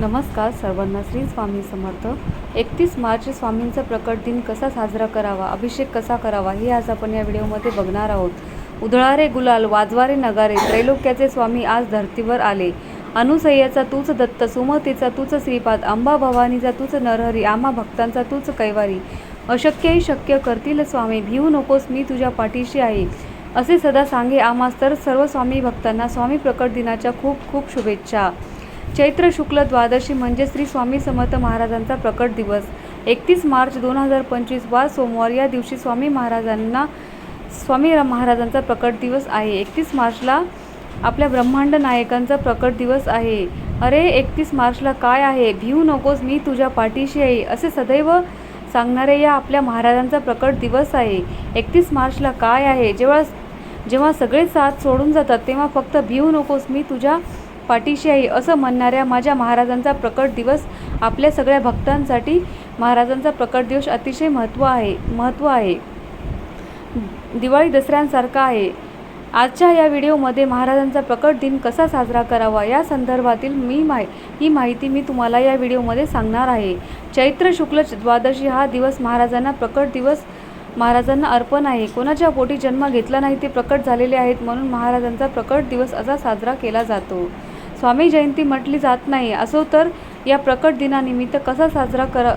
नमस्कार सर्वांना श्री स्वामी समर्थ. एकतीस मार्च स्वामींचा प्रकट दिन कसा साजरा करावा अभिषेक कसा करावा हे आज आपण या व्हिडिओमध्ये बघणार आहोत. उधळारे गुलाल वाजवारे नगारे त्रैलोक्याचे स्वामी आज धर्तीवर आले. अनुसय्याचा तूच दत्त सुमतीचा तूच श्रीपाद अंबा भवानीचा तूच नरहरी आम्हा भक्तांचा तूच कैवारी. अशक्यही शक्य करतील स्वामी भिवू नकोस मी तुझ्या पाठीशी आहे. असे सदा सांगे आम्हास तर सर्व स्वामी भक्तांना स्वामी प्रकट दिनाच्या खूप खूप शुभेच्छा. चैत्र शुक्ल द्वादशी म्हणजे श्री स्वामी समर्थ महाराजांचा प्रकट दिवस. एकतीस मार्च दोन हजार पंचवीस वा सोमवार या दिवशी स्वामी महाराजांना स्वामी महाराजांचा प्रकट दिवस आहे. एकतीस मार्चला आपल्या ब्रह्मांड नायकांचा प्रकट दिवस आहे. अरे एकतीस मार्चला काय आहे? भिवू नकोस मी तुझ्या पाठीशी आहे असे सदैव सांगणारे या आपल्या महाराजांचा प्रकट दिवस आहे. एकतीस मार्चला काय आहे? जेव्हा जेव्हा सगळे साथ सोडून जातात तेव्हा फक्त भिवू नकोस मी तुझ्या पाठीशी आहे असं म्हणणाऱ्या माझ्या महाराजांचा प्रकट दिवस आपल्या सगळ्या भक्तांसाठी महाराजांचा प्रकट दिवस अतिशय महत्त्व आहे महत्त्व आहे. दिवाळी दसऱ्यांसारखा आहे. आजच्या या व्हिडिओमध्ये महाराजांचा प्रकट दिन कसा साजरा करावा या संदर्भातील मी माहि ही माहिती मी तुम्हाला या व्हिडिओमध्ये सांगणार आहे. चैत्र शुक्ल द्वादशी हा दिवस महाराजांना प्रकट दिवस महाराजांना अर्पण आहे. कोणाच्या पोटी जन्म घेतला नाही ते प्रकट झालेले आहेत म्हणून महाराजांचा प्रकट दिवस असा साजरा केला जातो. स्वामी जयंती म्हटली जात नाही. असो तर या प्रकट दिनानिमित्त कसा साजरा करा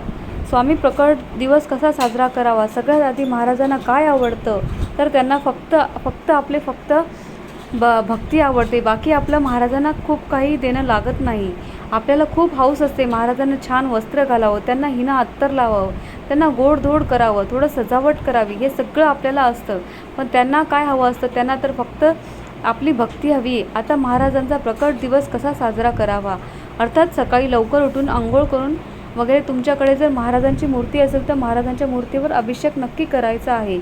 स्वामी प्रकट दिवस कसा साजरा करावा? सगळ्यात आधी महाराजांना काय आवडतं? तर त्यांना फक्त फक्त आपले फक्त ब भक्ती आवडते. बाकी आपलं महाराजांना खूप काही देणं लागत नाही. आपल्याला खूप हौस असते. महाराजांना छान वस्त्र घालावं त्यांना हिना अत्तर लावावं त्यांना गोडधोड करावं थोडं सजावट करावी हे सगळं आपल्याला असतं. पण त्यांना काय हवं असतं? त्यांना तर फक्त आपली भक्ती हवी. आता महाराजांचा प्रकट दिवस कसा साजरा करावा? अर्थात सकाळी लवकर उठून आंघोळ करून वगैरे तुमच्याकडे जर महाराजांची मूर्ती असेल तर महाराजांच्या मूर्तीवर अभिषेक नक्की करायचा आहे.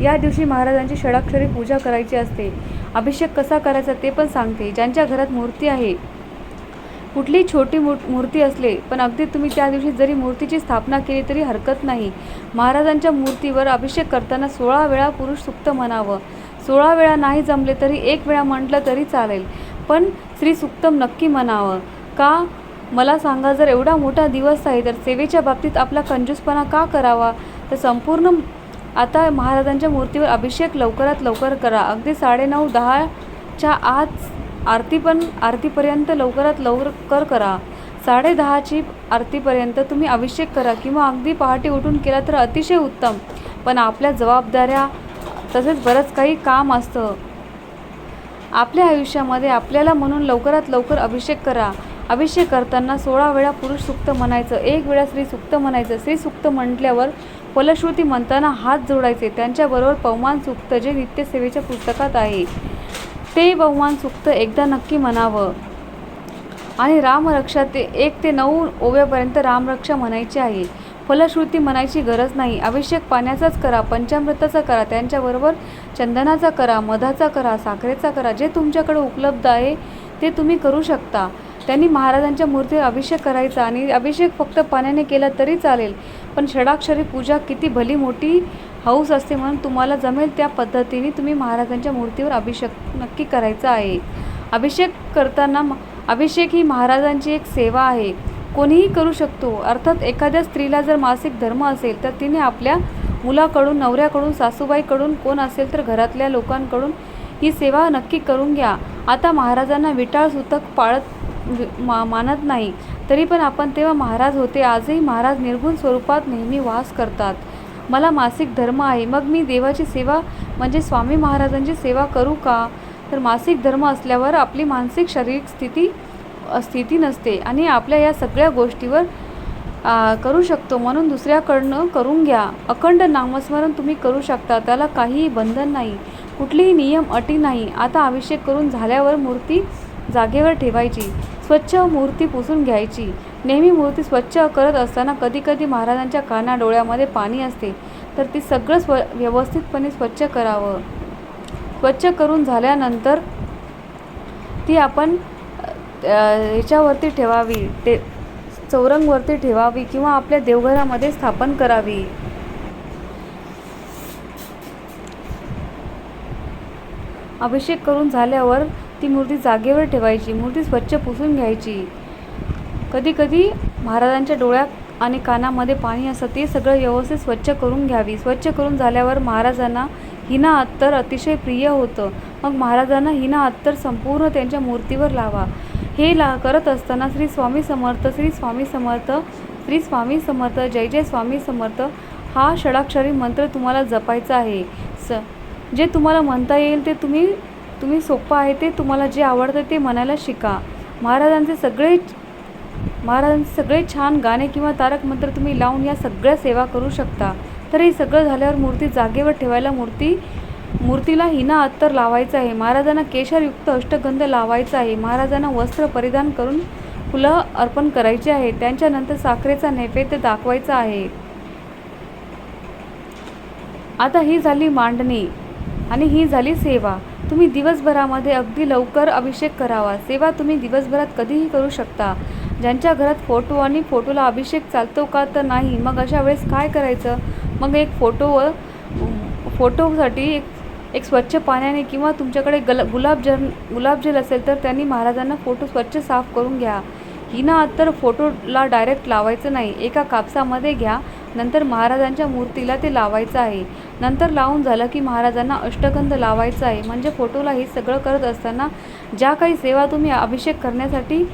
या दिवशी महाराजांची षडाक्षरी पूजा करायची असते. अभिषेक कसा करायचा ते पण सांगते. ज्यांच्या घरात मूर्ती आहे कुठलीही छोटी मूर मूर्ती असले पण अगदी तुम्ही त्या दिवशी जरी मूर्तीची स्थापना केली तरी हरकत नाही. महाराजांच्या मूर्तीवर अभिषेक करताना सोळा वेळा पुरुष सुक्त म्हणावं. सोळा वेळा नाही जमले तरी एक वेळा म्हटलं तरी चालेल. पण श्री सुक्तम नक्की म्हणावं. का? मला सांगा जर एवढा मोठा दिवस आहे तर सेवेच्या बाबतीत आपला कंजूसपणा का करावा? तर संपूर्ण आता महाराजांच्या मूर्तीवर अभिषेक लवकरात लवकर करा. अगदी साडेनऊ दहाच्या आत आरती पण आरतीपर्यंत लवकरात लवकर करा. साडे दहाची आरतीपर्यंत तुम्ही अभिषेक करा किंवा अगदी पहाटे उठून केला तर अतिशय उत्तम. पण आपल्या जबाबदाऱ्या तसेच बरंच काही काम असतं. आपल्या आयुष्यामध्ये आपल्याला म्हणून लवकरात लवकर अभिषेक करा. अभिषेक करताना सोळा वेळा पुरुष सुक्त म्हणायचं एक वेळा स्त्री सुक्त म्हणायचं. स्त्री सुक्त म्हटल्यावर फलश्रुती म्हणताना हात जोडायचे. त्यांच्याबरोबर पवमान सुक्त जे नित्यसेवेच्या पुस्तकात आहे ते बहुमान सुक्त एकदा नक्की म्हणावं. आणि रामरक्षा ते एक ते नऊ ओव्यापर्यंत रामरक्षा म्हणायची आहे. फलश्रुती म्हणायची गरज नाही. अभिषेक पाण्याचाच करा पंचामृताचा करा त्यांच्याबरोबर चंदनाचा करा मधाचा करा साखरेचा करा जे तुमच्याकडे उपलब्ध आहे ते तुम्ही करू शकता. त्यांनी महाराजांच्या मूर्तीवर अभिषेक करायचा आणि अभिषेक फक्त पाण्याने केला तरी चालेल. पण षडाक्षरी पूजा किती भली मोठी हौस असते म्हणून तुम्हाला जमेल त्या पद्धतीने तुम्ही महाराजांच्या मूर्तीवर अभिषेक नक्की करायचा आहे. अभिषेक करताना म- अभिषेक ही महाराजांची एक सेवा आहे. कोणीही करू शकतो. अर्थात एखाद्या स्त्रीला जर मासिक धर्म असेल तर तिने आपल्या मुलाकडून नवऱ्याकडून सासूबाईकडून कोण असेल तर घरातल्या लोकांकडून ही सेवा नक्की करून घ्या. आता महाराजांना विटाळ सुतक पाळत मा मानत नाही. तरी पण आपण तेव्हा महाराज होते आजही महाराज निर्गुण स्वरूपात नेहमी वास करतात. मला मासिक धर्म आहे मग मी देवाची सेवा म्हणजे स्वामी महाराजांची सेवा करू का? तर मासिक धर्म असल्यावर आपली मानसिक शारीरिक स्थिती स्थिती नसते आणि आपल्या या सगळ्या गोष्टीवर करू शकतो. म्हणून दुसऱ्याकडनं करून घ्या. अखंड नामस्मरण तुम्ही करू शकता. त्याला काहीही बंधन नाही. कुठलीही नियम अटी नाही. आता अभिषेक करून झाल्यावर मूर्ती जागेवर ठेवायची. स्वच्छ मूर्ती पुसून घ्यायची. नेहमी मूर्ती स्वच्छ करत असताना कधीकधी महाराजांच्या काना डोळ्यामध्ये पाणी असते. तर ती सगळं स्व व्यवस्थितपणे स्वच्छ करावं. स्वच्छ करून झाल्यानंतर ती आपण ह्याच्यावरती ठेवावी ते चौरंगवरती ठेवावी किंवा आपल्या देवघरामध्ये स्थापन करावी. अभिषेक करून झाल्यावर ती मूर्ती जागेवर ठेवायची मूर्ती स्वच्छ पुसून घ्यायची. कधीकधी महाराजांच्या डोळ्यात आणि कानामध्ये पाणी असतं ते सगळं व्यवस्थित स्वच्छ करून घ्यावी. स्वच्छ करून झाल्यावर महाराजांना हिना अत्तर अतिशय प्रिय होतं. मग महाराजांना हिना अत्तर संपूर्ण त्यांच्या मूर्तीवर लावा. हे ला करत असताना श्री स्वामी समर्थ श्री स्वामी समर्थ श्री स्वामी समर्थ जय जय स्वामी समर्थ हा षडाक्षरी मंत्र तुम्हाला जपायचा आहे. स जे तुम्हाला म्हणता येईल ते तुम्ही तुम्ही सोपं आहे ते तुम्हाला जे आवडतं ते म्हणायला शिका. महाराजांचे सगळे महाराजांचे सगळे छान गाणे किंवा तारक मंत्र तुम्ही लावून या सगळ्या सेवा करू शकता. तर हे सगळं झाल्यावर मूर्ती जागेवर ठेवायला मूर्ती मूर्तीला हिना अत्तर लावायचं आहे. महाराजांना केशरयुक्त अष्टगंध लावायचा आहे. महाराजांना वस्त्र परिधान करून फुलं अर्पण करायची आहे. त्यांच्यानंतर साखरेचा नैवेद्य दाखवायचा आहे. आता ही झाली मांडणी आणि ही झाली सेवा. तुम्ही दिवसभरामध्ये अगदी लवकर अभिषेक करावा. सेवा तुम्ही दिवसभरात कधीही करू शकता. ज्यांच्या घरात फोटो आणि फोटोला अभिषेक चालतो का तर नाही. मग अशा वेळेस काय करायचं? मग एक फोटोवर फोटोसाठी एक एक स्वच्छ पाण्याने किंवा तुमच्याकडे गल गुलाबजल गुलाबजल असेल तर त्यांनी महाराजांना फोटो स्वच्छ साफ करून घ्या. हिना अत्तर फोटोला डायरेक्ट लावायचं नाही. एका कापसामध्ये घ्या. नंतर महाराजांच्या मूर्तीला ते लावायचं आहे. नंतर लावून झालं की महाराजांना अष्टगंध लावायचा आहे. म्हणजे फोटोला हे सगळं करत असताना ज्या काही सेवा तुम्ही अभिषेक करण्यासाठी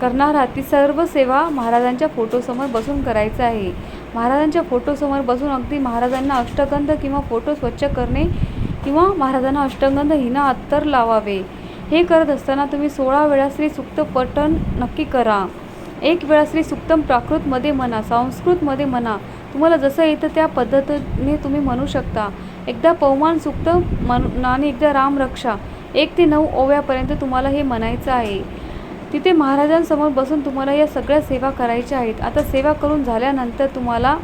करणार आहात ती सर्व सेवा महाराजांच्या फोटोसमोर बसून करायचं आहे. महाराजांच्या फोटोसमोर बसून अगदी महाराजांना अष्टगंध किंवा फोटो स्वच्छ करणे किंवा महाराजांना अष्टगंध हिना अत्तर लावावे. हे करत असताना तुम्ही सोळा वेळा श्री सुक्त पठण नक्की करा. एक वेळा श्री सुक्तम प्राकृतमध्ये म्हणा संस्कृतमध्ये म्हणा तुम्हाला जसं येतं त्या पद्धतीने तुम्ही म्हणू शकता. एकदा पवमान सुक्त मन आणि एकदा रामरक्षा एक ते नऊ ओव्यापर्यंत तुम्हाला हे म्हणायचं आहे. तिथे महाराजांसमोर बसून तुम्हाला या सगळ्या सेवा करायच्या आहेत. आता सेवा करून झाल्यानंतर तुम्हाला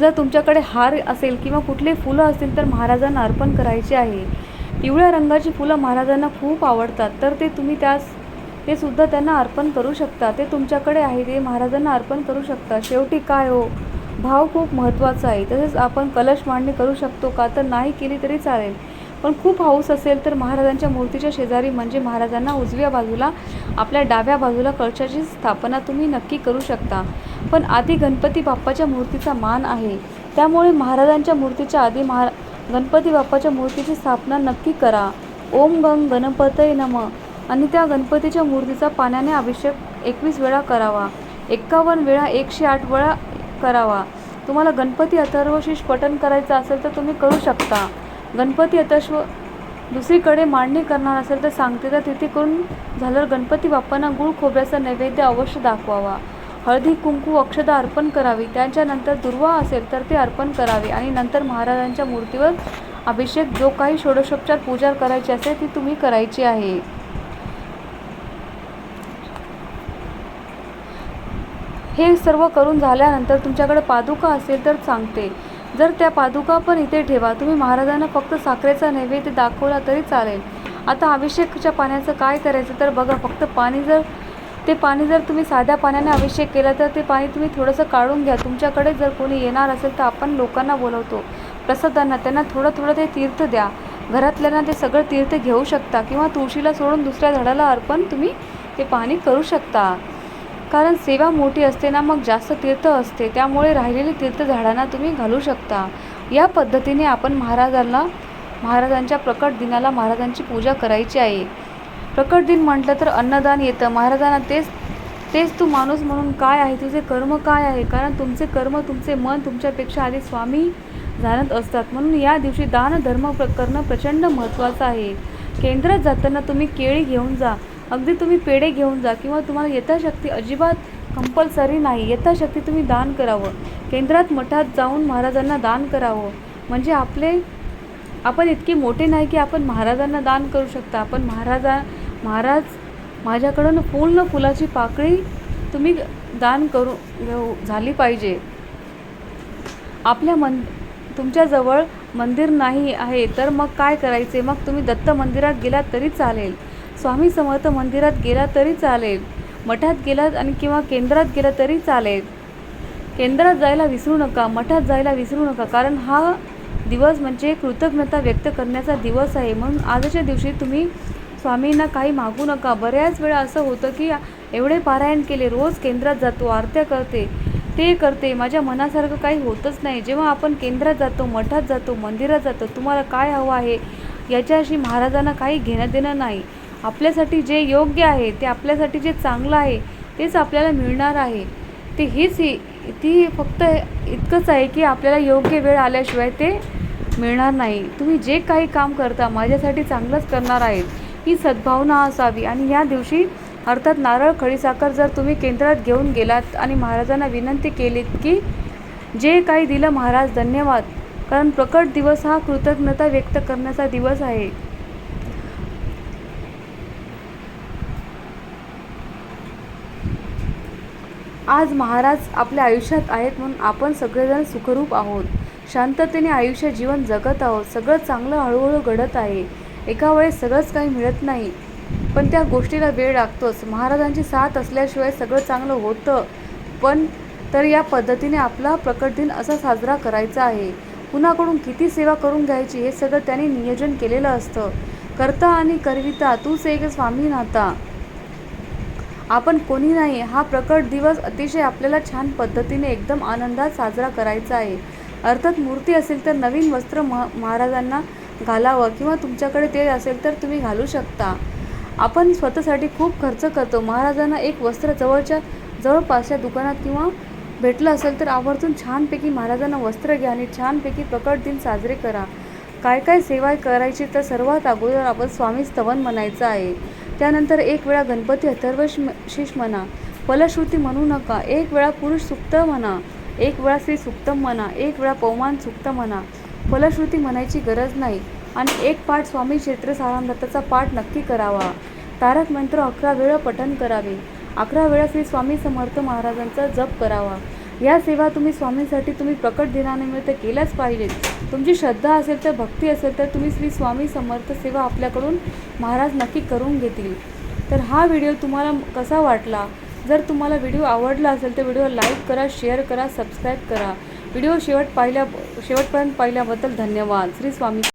जर तुमच्याकडे हार असेल किंवा कुठले फुलं असतील तर महाराजांना अर्पण करायचे आहे. पिवळ्या रंगाची फुलं महाराजांना खूप आवडतात. तर ते तुम्ही त्यास ते सुद्धा त्यांना अर्पण करू शकता. ते तुमच्याकडे आहे ते महाराजांना अर्पण करू शकता. शेवटी काय हो? भाव खूप महत्त्वाचा आहे. तसेच आपण कलश मांडणी करू शकतो का? तर नाही केली तरी चालेल. पण खूप हौस असेल तर महाराजांच्या मूर्तीच्या शेजारी म्हणजे महाराजांना उजव्या बाजूला आपल्या डाव्या बाजूला कळशाची स्थापना तुम्ही नक्की करू शकता. पण आधी गणपती बाप्पाच्या मूर्तीचा मान आहे. त्यामुळे महाराजांच्या मूर्तीच्या आधी महा गणपती बाप्पाच्या मूर्तीची स्थापना नक्की करा. ओम गंग गणपतय नम. आणि त्या गणपतीच्या मूर्तीचा पाण्याने अभिषेक एकवीस वेळा करावा. एक्कावन्न वेळा एकशे आठ वेळा करावा. तुम्हाला गणपती अथर्वशीष पठण करायचं असेल तर तुम्ही करू शकता. गणपती अथर्व दुसरीकडे मांडणी करणार असेल तर सांगते तर तिथे करून झाल्यावर गणपती बाप्पांना गुळ खोबऱ्याचा नैवेद्य अवश्य दाखवावा. हळदी कुंकू अक्षदा अर्पण करावी. त्यांच्यानंतर दुर्वा असेल तर ते अर्पण करावे आणि नंतर महाराजांच्या मूर्तीवर अभिषेक जो काही षोडशोपचार पूजा करायची असेल ती तुम्ही करायची आहे. हे सर्व करून झाल्यानंतर तुमच्याकडे पादुका असेल तर सांगते. जर त्या पादुका पण इथे ठेवा. तुम्ही महाराजांना फक्त साखरेचा नैवेद्य दाखवला तरी चालेल. आता अभिषेकच्या पाण्याचं काय करायचं तर बघा फक्त पाणी जर ते पाणी जर तुम्ही साध्या पाण्याने अभिषेक केला तर ते पाणी तुम्ही थोडंसं काढून घ्या. तुमच्याकडे जर कोणी येणार असेल तर आपण लोकांना बोलवतो. प्रसादांना त्यांना थोडं थोडं ते तीर्थ द्या. घरातल्यांना ते सगळं तीर्थ घेऊ शकता किंवा तुळशीला सोडून दुसऱ्या झाडाला अर्पण तुम्ही ते पाणी करू शकता. कारण सेवा मोठी असते ना मग जास्त तीर्थ असते. त्यामुळे राहिलेले तीर्थ झाडांना तुम्ही घालू शकता. या पद्धतीने आपण महाराजांना महाराजांच्या प्रकट दिनाला महाराजांची पूजा करायची आहे. प्रकट दिन म्हटलं तर अन्नदान येतं. महाराजांना तेच तेच तू माणूस म्हणून काय आहे? तुझे कर्म काय आहे? कारण तुमचे कर्म तुमचे मन तुमच्यापेक्षा आधी स्वामी जाणत असतात. म्हणून या दिवशी दान धर्म प्र करणं प्रचंड महत्त्वाचं आहे. केंद्रात जाताना तुम्ही केळी घेऊन जा. अगदी तुम्ही पेढे घेऊन जा किंवा तुम्हाला यथाशक्ती अजिबात कंपल्सरी नाही. यथाशक्ती तुम्ही दान करावं. केंद्रात मठात जाऊन महाराजांना दान करावं. म्हणजे आपले आपण इतके मोठे नाही की आपण महाराजांना दान करू शकता. आपण महाराजा महाराज माझ्याकडून पूर्ण फुलाची पाकळी तुम्ही दान करू झाली पाहिजे. आपल्या मन तुमच्याजवळ मंदिर नाही आहे तर मग काय करायचे? मग तुम्ही दत्त मंदिरात गेलात तरी चालेल. स्वामी समर्थ मंदिरात गेला तरी चालेल. मठात गेलात आणि किंवा केंद्रात गेला तरी चालेल. केंद्रात जायला विसरू नका मठात जायला विसरू नका कारण हा दिवस म्हणजे कृतज्ञता व्यक्त करण्याचा दिवस आहे. म्हणून आजच्या दिवशी तुम्ही स्वामींना काही मागू नका. बऱ्याच वेळा असं होतं की एवढे पारायण केले रोज केंद्रात जातो आरत्या करते ते करते. माझ्या मनासारखं काही होतच नाही. जेव्हा आपण केंद्रात जातो मठात जातो मंदिरात जातो तुम्हाला काय हवं आहे याच्याशी महाराजांना काही घेणं देणं नाही. आपल्यासाठी जे योग्य आहे ते आपल्यासाठी जे चांगलं आहे तेच आपल्याला मिळणार आहे. ते हीच ही ती फक्त इतकंच आहे की आपल्याला योग्य वेळ आल्याशिवाय ते मिळणार नाही. तुम्ही जे काही काम करता माझ्यासाठी चांगलंच करणार आहेत. ही सद्भावना असावी. आणि या दिवशी अर्थात नारळ खडीसाखर जर तुम्ही केंद्रात घेऊन गेलात आणि महाराजांना विनंती केलीत की जे काही दिलं महाराज धन्यवाद. कारण प्रकट दिवस हा कृतज्ञता व्यक्त करण्याचा दिवस आहे. आज महाराज आपल्या आयुष्यात आहेत म्हणून आपण सगळेजण सुखरूप आहोत. शांततेने आयुष्य जीवन जगत आहोत. सगळं चांगलं हळूहळू घडत आहे. एका वेळेस सगळंच काही मिळत नाही. पण त्या गोष्टीला वेळ लागतोच. महाराजांची साथ असल्याशिवाय सगळं चांगलं होतं. पण तर या पद्धतीने आपला प्रकट दिन असा साजरा करायचा आहे. कुणाकडून किती सेवा करून घ्यायची हे सगळं त्यांनी नियोजन केलेलं असतं. करता आणि करविता तूच एक स्वामी नाता आपण कोणी नाही. हा प्रकट दिवस अतिशय आपल्याला छान पद्धतीने एकदम आनंदात साजरा करायचा आहे. अर्थात मूर्ती असेल तर नवीन वस्त्र महा महाराजांना घालावं किंवा तुमच्याकडे ते असेल तर तुम्ही घालू शकता. आपण स्वतःसाठी खूप खर्च करतो. महाराजांना एक वस्त्र जवळच्या जवळपासच्या दुकानात किंवा भेटलं असेल तर आवर्जून छानपैकी महाराजांना वस्त्र घ्या आणि छानपैकी प्रकट दिन साजरे करा. काय काय सेवा करायची तर सर्वात अगोदर आपण स्वामी स्तवन म्हणायचं आहे. त्यानंतर एक वेळा गणपती अथर्व शीष म्हणा फलश्रुती म्हणू नका एक वेळा पुरुष सुक्त म्हणा एक वेळा श्री सुक्तम म्हणा एक वेळा पवमान सुक्त म्हणा फलश्रुती म्हणायची गरज नाही. आणि एक पाठ स्वामी क्षेत्र सारामृताचा पाठ नक्की करावा. तारक मंत्र अकरा वेळा पठण करावे. अकरा वेळा श्री स्वामी समर्थ महाराजांचा जप करावा. या सेवा तुम्ही स्वामींसाठी तुम्ही प्रकट दिनानिमित्त केल्याच पाहिजेत. तुमची श्रद्धा असेल तर भक्ती असेल तर तुम्ही श्री स्वामी समर्थ सेवा आपल्याकडून महाराज नक्की करून घेतील. तर हा व्हिडिओ तुम्हाला कसा वाटला? जर तुम्हाला व्हिडिओ आवडला असेल तर व्हिडिओ लाईक करा शेअर करा सबस्क्राईब करा. व्हिडिओ शेवट पाहिल्या शेवटपर्यंत पाहिल्याबद्दल धन्यवाद. श्री स्वामी